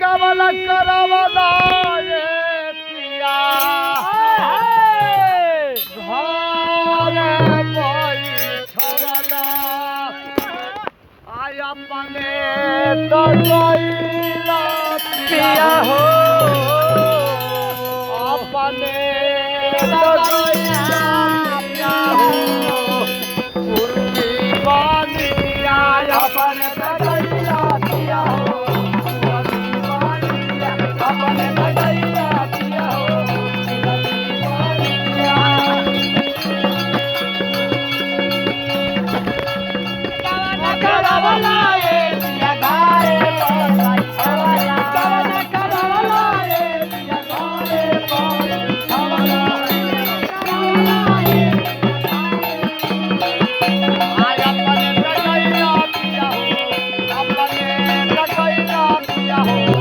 কমল করবল ঘরে বই ছড়ল। আয়া পানে তরইলা পিয়া হো। আপনে তরইলা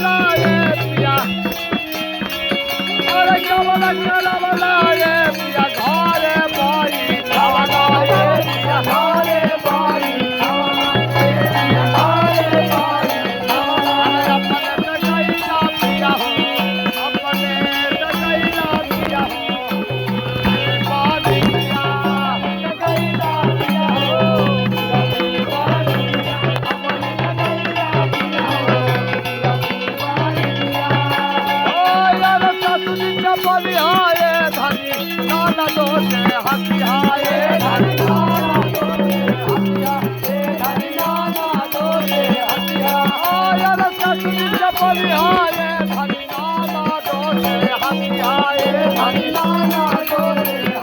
la, yeah, yeah. Ahora, cámara, cámara, yeah. পাবি হায় ধারি নানা দোষে হাসি হায় ধারি পাবি হায় ধারি নানা দোষে হাসি হায় ধারি নানা দোষে